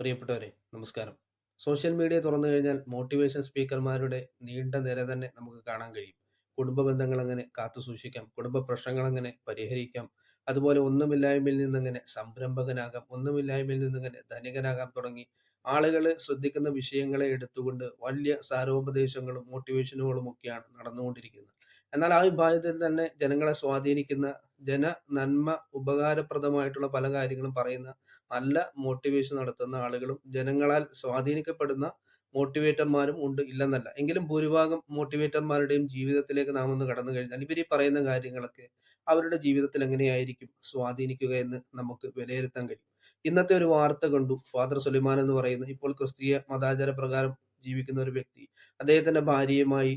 പ്രിയപ്പെട്ടവരെ നമസ്കാരം. Social media തുറന്നു കഴിഞ്ഞാൽ മോട്ടിവേഷൻ സ്പീക്കർമാരുടെ നീണ്ട നിര തന്നെ നമുക്ക് കാണാൻ കഴിയും. കുടുംബ ബന്ധങ്ങൾ എങ്ങനെ കാത്തു സൂക്ഷിക്കാം കുടുംബ പ്രശ്നങ്ങൾ എങ്ങനെ പരിഹരിക്കാം അതുപോലെ ഒന്നുമില്ലായ്മയിൽ നിന്നെങ്ങനെ സംരംഭകനാകാം ഒന്നുമില്ലായ്മയിൽ നിന്നെങ്ങനെ ധനികനാകാം തുടങ്ങി. ആളുകൾ ശ്രദ്ധിക്കുന്ന വിഷയങ്ങളെ എടുത്തുകൊണ്ട് വലിയ സാരോപദേശങ്ങളും മോട്ടിവേഷനുകളും ഒക്കെയാണ് നടന്നുകൊണ്ടിരിക്കുന്നത്. എന്നാൽ ആ വിഭാഗത്തിൽ തന്നെ ജനങ്ങളെ സ്വാധീനിക്കുന്ന ജന നന്മ ഉപകാരപ്രദമായിട്ടുള്ള പല കാര്യങ്ങളും പറയുന്ന നല്ല മോട്ടിവേഷൻ നടത്തുന്ന ആളുകളും ജനങ്ങളാൽ സ്വാധീനിക്കപ്പെടുന്ന മോട്ടിവേറ്റർമാരും ഉണ്ട് ഇല്ലെന്നല്ല. എങ്കിലും ഭൂരിഭാഗം മോട്ടിവേറ്റർമാരുടെയും ജീവിതത്തിലേക്ക് നാം ഒന്ന് കടന്നു കഴിഞ്ഞാൽ ഇവർ ഈ പറയുന്ന കാര്യങ്ങളൊക്കെ അവരുടെ ജീവിതത്തിൽ എങ്ങനെയായിരിക്കും സ്വാധീനിക്കുക എന്ന് നമുക്ക് വിലയിരുത്താൻ കഴിയും. ഇന്നത്തെ ഒരു വാർത്ത കണ്ടു. ഫാദർ സുലൈമാൻ എന്ന് പറയുന്ന ഇപ്പോൾ ക്രിസ്തീയ മതാചാര പ്രകാരം ജീവിക്കുന്ന ഒരു വ്യക്തി. അദ്ദേഹത്തിന്റെ ഭാര്യയുമായി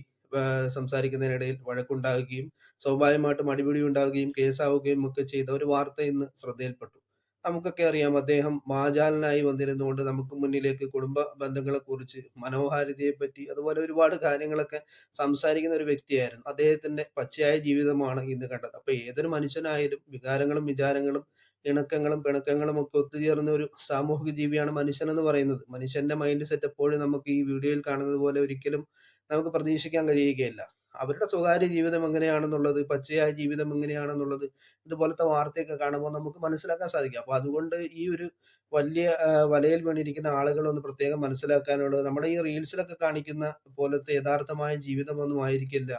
സംസാരിക്കുന്നതിനിടയിൽ വഴക്കുണ്ടാകുകയും സ്വാഭാവികമായിട്ടും അടിപിടി ഉണ്ടാവുകയും കേസാവുകയും ഒക്കെ ചെയ്ത ഒരു വാർത്ത ഇന്ന് ശ്രദ്ധയിൽപ്പെട്ടു. നമുക്കൊക്കെ അറിയാം അദ്ദേഹം വാചാലനായി വന്നിരുന്നുകൊണ്ട് നമുക്ക് മുന്നിലേക്ക് കുടുംബ ബന്ധങ്ങളെ കുറിച്ച് മനോഹാരിതയെ പറ്റി അതുപോലെ ഒരുപാട് കാര്യങ്ങളൊക്കെ സംസാരിക്കുന്ന ഒരു വ്യക്തിയായിരുന്നു. അദ്ദേഹത്തിന്റെ പച്ചയായ ജീവിതമാണ് ഇന്ന് കണ്ടത്. അപ്പൊ ഏതൊരു മനുഷ്യനായാലും വികാരങ്ങളും വിചാരങ്ങളും ഇണക്കങ്ങളും പിണക്കങ്ങളും ഒക്കെ ഒത്തുചേർന്ന ഒരു സാമൂഹിക ജീവിയാണ് മനുഷ്യൻ എന്ന് പറയുന്നത്. മനുഷ്യന്റെ മൈൻഡ് സെറ്റ് എപ്പോഴും നമുക്ക് ഈ വീഡിയോയിൽ കാണുന്നത് പോലെ ഒരിക്കലും നമുക്ക് പ്രതീക്ഷിക്കാൻ കഴിയുകയില്ല. അവരുടെ സ്വകാര്യ ജീവിതം എങ്ങനെയാണെന്നുള്ളത് പച്ചയായ ജീവിതം എങ്ങനെയാണെന്നുള്ളത് ഇതുപോലത്തെ വാർത്തയൊക്കെ കാണുമ്പോൾ നമുക്ക് മനസ്സിലാക്കാൻ സാധിക്കും. അപ്പൊ അതുകൊണ്ട് ഈ ഒരു വലിയ വലയിൽ വീണിരിക്കുന്ന ആളുകളൊന്ന് പ്രത്യേകം മനസ്സിലാക്കാനുള്ളത് നമ്മുടെ ഈ റീൽസിലൊക്കെ കാണിക്കുന്ന പോലത്തെ യഥാർത്ഥമായ ജീവിതമൊന്നും ആയിരിക്കില്ല.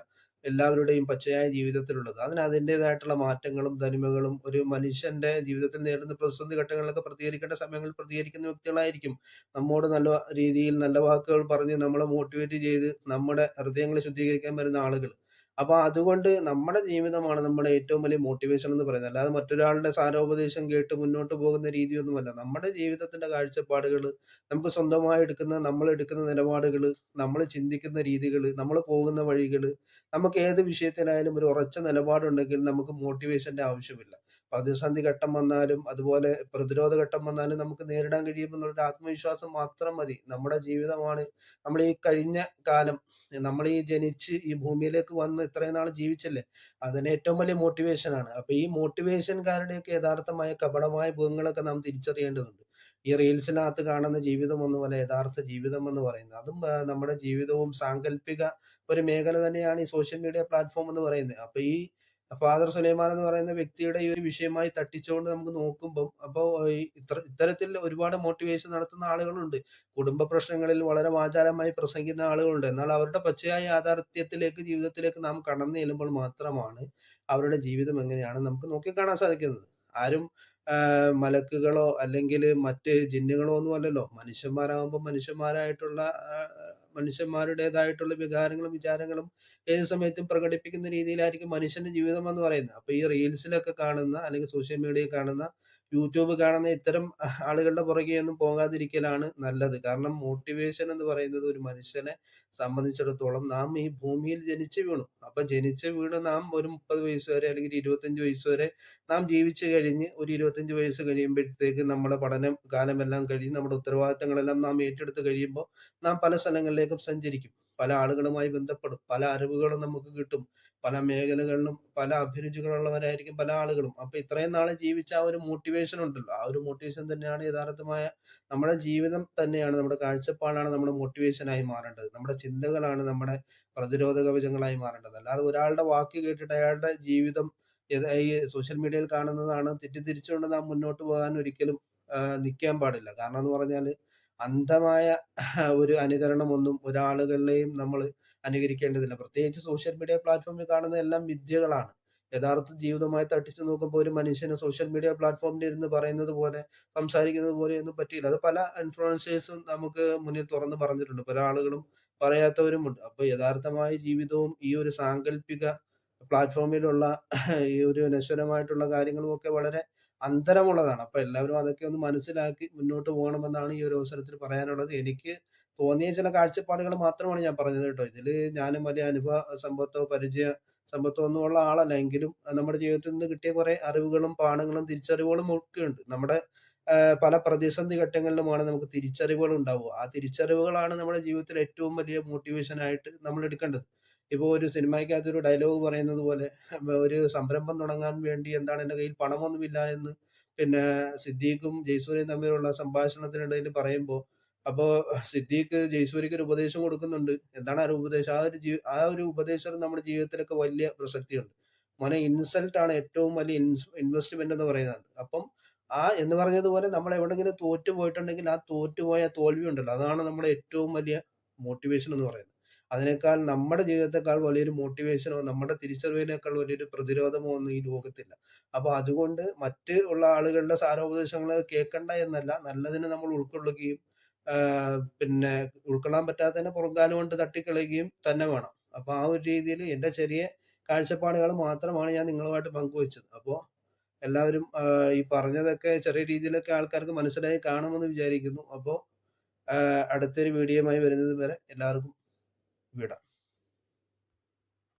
എല്ലാവരുടെയും പച്ചയായ ജീവിതത്തിലുള്ളത്. അതിന് അതിന്റെതായിട്ടുള്ള മാറ്റങ്ങളും തനിമകളും ഒരു മനുഷ്യന്റെ ജീവിതത്തിൽ നേരിടുന്ന പ്രതിസന്ധി ഘട്ടങ്ങളിലൊക്കെ പ്രതികരിക്കേണ്ട സമയങ്ങളിൽ പ്രതികരിക്കുന്ന വ്യക്തികളായിരിക്കും. നമ്മോട് നല്ല രീതിയിൽ നല്ല വാക്കുകൾ പറഞ്ഞ് നമ്മളെ മോട്ടിവേറ്റ് ചെയ്ത് നമ്മുടെ ഹൃദയങ്ങളെ ശുദ്ധീകരിക്കാൻ വരുന്ന ആളുകൾ. അപ്പൊ അതുകൊണ്ട് നമ്മുടെ ജീവിതമാണ് നമ്മുടെ ഏറ്റവും വലിയ മോട്ടിവേഷൻ എന്ന് പറയുന്നത്. അല്ലാതെ മറ്റൊരാളുടെ സാരോപദേശം കേട്ട് മുന്നോട്ട് പോകുന്ന രീതിയൊന്നുമല്ല. നമ്മുടെ ജീവിതത്തിന്റെ കാഴ്ചപ്പാടുകൾ നമുക്ക് സ്വന്തമായി എടുക്കുന്ന നമ്മൾ എടുക്കുന്ന നിലപാടുകൾ നമ്മൾ ചിന്തിക്കുന്ന രീതികൾ നമ്മൾ പോകുന്ന വഴികൾ നമുക്ക് ഏത് വിഷയത്തിലായാലും ഒരു ഉറച്ച നിലപാടുണ്ടെങ്കിൽ നമുക്ക് മോട്ടിവേഷന്റെ ആവശ്യമില്ല. പ്രതിസന്ധി ഘട്ടം വന്നാലും അതുപോലെ പ്രതിരോധ ഘട്ടം വന്നാലും നമുക്ക് നേരിടാൻ കഴിയുമെന്നുള്ള ആത്മവിശ്വാസം മാത്രം മതി. നമ്മുടെ ജീവിതമാണ്. നമ്മൾ ഈ കഴിഞ്ഞ കാലം നമ്മൾ ഈ ജനിച്ച് ഈ ഭൂമിയിലേക്ക് വന്ന് ഇത്രയും നാൾ ജീവിച്ചല്ലേ? അതിന് ഏറ്റവും വലിയ മോട്ടിവേഷൻ ആണ്. അപ്പൊ ഈ മോട്ടിവേഷൻകാരുടെയൊക്കെ യഥാർത്ഥമായ കപടമായ മുഖങ്ങളൊക്കെ നാം തിരിച്ചറിയേണ്ടതുണ്ട്. ഈ റീൽസിനകത്ത് കാണുന്ന ജീവിതം ഒന്നുമല്ല യഥാർത്ഥ ജീവിതം എന്ന് പറയുന്നത്. അതും നമ്മുടെ ജീവിതവും സാങ്കല്പിക ഒരു മേഖല തന്നെയാണ് ഈ സോഷ്യൽ മീഡിയ പ്ലാറ്റ്ഫോം എന്ന് പറയുന്നത്. അപ്പൊ ഈ ഫാദർ സുലൈമാൻ എന്ന് പറയുന്ന വ്യക്തിയുടെ ഈ ഒരു വിഷയമായി തട്ടിച്ചുകൊണ്ട് നമുക്ക് നോക്കുമ്പോൾ അപ്പോൾ ഇത്തരത്തിൽ ഒരുപാട് മോട്ടിവേഷൻ നടത്തുന്ന ആളുകളുണ്ട്. കുടുംബ പ്രശ്നങ്ങളിൽ വളരെ വാചാലമായി പ്രസംഗിക്കുന്ന ആളുകളുണ്ട്. എന്നാൽ അവരുടെ പച്ചയായ യാഥാർത്ഥ്യത്തിലേക്ക് ജീവിതത്തിലേക്ക് നാം കടന്നു ചെല്ലുമ്പോൾ മാത്രമാണ് അവരുടെ ജീവിതം എങ്ങനെയാണ് നമുക്ക് നോക്കി കാണാൻ സാധിക്കുന്നത്. ആരും മലക്കുകളോ അല്ലെങ്കിൽ മറ്റ് ജിന്നുകളോ ഒന്നും അല്ലല്ലോ. മനുഷ്യന്മാരാകുമ്പോൾ മനുഷ്യന്മാരായിട്ടുള്ള മനുഷ്യന്മാരുടേതായിട്ടുള്ള വികാരങ്ങളും വിചാരങ്ങളും ഏത് സമയത്തും പ്രകടിപ്പിക്കുന്ന രീതിയിലായിരിക്കും മനുഷ്യന്റെ ജീവിതം എന്ന് പറയുന്നത്. അപ്പൊ ഈ റീൽസിലൊക്കെ കാണുന്ന അല്ലെങ്കിൽ സോഷ്യൽ മീഡിയയിൽ കാണുന്ന യൂട്യൂബ് കാണുന്ന ഇത്തരം ആളുകളുടെ പുറകെ ഒന്നും പോകാതിരിക്കലാണ് നല്ലത്. കാരണം മോട്ടിവേഷൻ എന്ന് പറയുന്നത് ഒരു മനുഷ്യനെ സംബന്ധിച്ചിടത്തോളം നാം ഈ ഭൂമിയിൽ ജനിച്ചു വീണു. അപ്പൊ ജനിച്ചു വീണ് നാം ഒരു മുപ്പത് വയസ്സ് വരെ അല്ലെങ്കിൽ ഇരുപത്തഞ്ച് വയസ്സ് വരെ നാം ജീവിച്ചു കഴിഞ്ഞ് ഒരു ഇരുപത്തഞ്ച് വയസ്സ് കഴിയുമ്പോഴത്തേക്ക് നമ്മുടെ പഠനം കാലമെല്ലാം കഴിയും. നമ്മുടെ ഉത്തരവാദിത്തങ്ങളെല്ലാം നാം ഏറ്റെടുത്ത് കഴിയുമ്പോൾ നാം പല സ്ഥലങ്ങളിലേക്കും സഞ്ചരിക്കും. പല ആളുകളുമായി ബന്ധപ്പെടും. പല അറിവുകളും നമുക്ക് കിട്ടും. പല മേഖലകളിലും പല അഭിരുചികളുള്ളവരായിരിക്കും പല ആളുകളും. അപ്പൊ ഇത്രയും നാളെ ജീവിച്ച ആ ഒരു മോട്ടിവേഷൻ ഉണ്ടല്ലോ. ആ ഒരു മോട്ടിവേഷൻ തന്നെയാണ് യഥാർത്ഥമായ നമ്മുടെ ജീവിതം തന്നെയാണ് നമ്മുടെ കാഴ്ചപ്പാടാണ് നമ്മുടെ മോട്ടിവേഷൻ ആയി മാറേണ്ടത്. നമ്മുടെ ചിന്തകളാണ് നമ്മുടെ പ്രതിരോധ കവചങ്ങളായി മാറേണ്ടത്. അല്ലാതെ ഒരാളുടെ വാക്ക് കേട്ടിട്ട് അയാളുടെ ജീവിതം ഈ സോഷ്യൽ മീഡിയയിൽ കാണുന്നതാണ് തെറ്റിദ്ധരിച്ചുകൊണ്ട് നാം മുന്നോട്ട് പോകാൻ ഒരിക്കലും നിൽക്കാൻ പാടില്ല. കാരണം എന്ന് പറഞ്ഞാൽ അന്ധമായ ഒരു അനുകരണമൊന്നും ഒരാളുകളെയും നമ്മൾ അനുകരിക്കേണ്ടതില്ല. പ്രത്യേകിച്ച് സോഷ്യൽ മീഡിയ പ്ലാറ്റ്ഫോമിൽ കാണുന്ന എല്ലാം വിദ്യകളാണ്. യഥാർത്ഥ ജീവിതവുമായി തട്ടിച്ചു നോക്കുമ്പോൾ ഒരു മനുഷ്യന് സോഷ്യൽ മീഡിയ പ്ലാറ്റ്ഫോമിൽ ഇരുന്ന് പറയുന്നത് പോലെ സംസാരിക്കുന്നത് പോലെ ഒന്നും പറ്റിയില്ല. അത് പല ഇൻഫ്ലുവൻസേഴ്സും നമുക്ക് മുന്നിൽ തുറന്ന് പറഞ്ഞിട്ടുണ്ട്. പല ആളുകളും പറയാത്തവരുമുണ്ട്. അപ്പൊ യഥാർത്ഥമായ ജീവിതവും ഈ ഒരു സാങ്കല്പിക പ്ലാറ്റ്ഫോമിലുള്ള ഈ ഒരു നശ്വരമായിട്ടുള്ള കാര്യങ്ങളും ഒക്കെ വളരെ അന്തരമുള്ളതാണ്. അപ്പൊ എല്ലാവരും അതൊക്കെ ഒന്ന് മനസ്സിലാക്കി മുന്നോട്ട് പോകണമെന്നാണ് ഈ ഒരു അവസരത്തിൽ പറയാനുള്ളത്. എനിക്ക് തോന്നിയ ചില കാഴ്ചപ്പാടുകൾ മാത്രമാണ് ഞാൻ പറഞ്ഞത് കേട്ടോ. ഇതിൽ ഞാനും വലിയ അനുഭവ സമ്പത്തോ പരിചയ സമ്പത്തോ ഒന്നും ഉള്ള ആളല്ല. എങ്കിലും നമ്മുടെ ജീവിതത്തിൽ നിന്ന് കിട്ടിയ കുറെ അറിവുകളും പാഠങ്ങളും തിരിച്ചറിവുകളും ഒക്കെ ഉണ്ട്. നമ്മുടെ പല പ്രതിസന്ധി ഘട്ടങ്ങളിലുമാണ് നമുക്ക് തിരിച്ചറിവുകൾ ഉണ്ടാവുക. ആ തിരിച്ചറിവുകളാണ് നമ്മുടെ ജീവിതത്തിൽ ഏറ്റവും വലിയ മോട്ടിവേഷൻ ആയിട്ട് നമ്മൾ എടുക്കേണ്ടത്. ഇപ്പൊ ഒരു സിനിമയ്ക്കകത്ത് ഒരു ഡയലോഗ് പറയുന്നത് പോലെ ഒരു സംരംഭം തുടങ്ങാൻ വേണ്ടി എന്താണ് എന്റെ കയ്യിൽ പണമൊന്നുമില്ല എന്ന് പിന്നെ സിദ്ദീഖും ജയ്സൂരിയും തമ്മിലുള്ള സംഭാഷണത്തിനിടയിൽ പറയുമ്പോൾ അപ്പോൾ സിദ്ദീഖ് ജയ്സൂരിക്ക് ഒരു ഉപദേശം കൊടുക്കുന്നുണ്ട്. എന്താണ് ആ ഒരു ഉപദേശം? ആ ഒരു ജീ ആ ഒരു ഉപദേശം നമ്മുടെ ജീവിതത്തിലൊക്കെ വലിയ പ്രസക്തിയുണ്ട്. മോനെ ഇൻസൾട്ട് ആണ് ഏറ്റവും വലിയ ഇൻവെസ്റ്റ്മെന്റ് എന്ന് പറയുന്നത്. അപ്പം ആ എന്ന് പറഞ്ഞതുപോലെ നമ്മൾ എവിടെങ്കിലും തോറ്റു പോയിട്ടുണ്ടെങ്കിൽ ആ തോറ്റുപോയ തോൽവി ഉണ്ടല്ലോ അതാണ് നമ്മുടെ ഏറ്റവും വലിയ മോട്ടിവേഷൻ എന്ന് പറയുന്നത്. അതിനേക്കാൾ നമ്മുടെ ജീവിതത്തെക്കാൾ വലിയൊരു മോട്ടിവേഷനോ നമ്മുടെ തിരിച്ചറിവിനേക്കാൾ വലിയൊരു പ്രതിരോധമോ ഒന്നും ഈ ലോകത്തില്ല. അപ്പൊ അതുകൊണ്ട് മറ്റ് ഉള്ള ആളുകളുടെ സാരോപദേശങ്ങൾ കേൾക്കണ്ട എന്നല്ല നല്ലതിനെ നമ്മൾ ഉൾക്കൊള്ളുകയും പിന്നെ ഉൾക്കൊള്ളാൻ പറ്റാത്തതിനെ പുറംകാലം കൊണ്ട് തട്ടിക്കളയുകയും തന്നെ വേണം. അപ്പൊ ആ ഒരു രീതിയിൽ എന്റെ ചെറിയ കാഴ്ചപ്പാടുകൾ മാത്രമാണ് ഞാൻ നിങ്ങളുമായിട്ട് പങ്കുവച്ചത്. അപ്പോ എല്ലാവരും ഈ പറഞ്ഞതൊക്കെ ചെറിയ രീതിയിലൊക്കെ ആൾക്കാർക്ക് മനസ്സിലായി കാണുമെന്ന് വിചാരിക്കുന്നു. അപ്പോ ആഹ് അടുത്തൊരു വീഡിയോയുമായി വരുന്നത് വരെ എല്ലാവർക്കും വിട.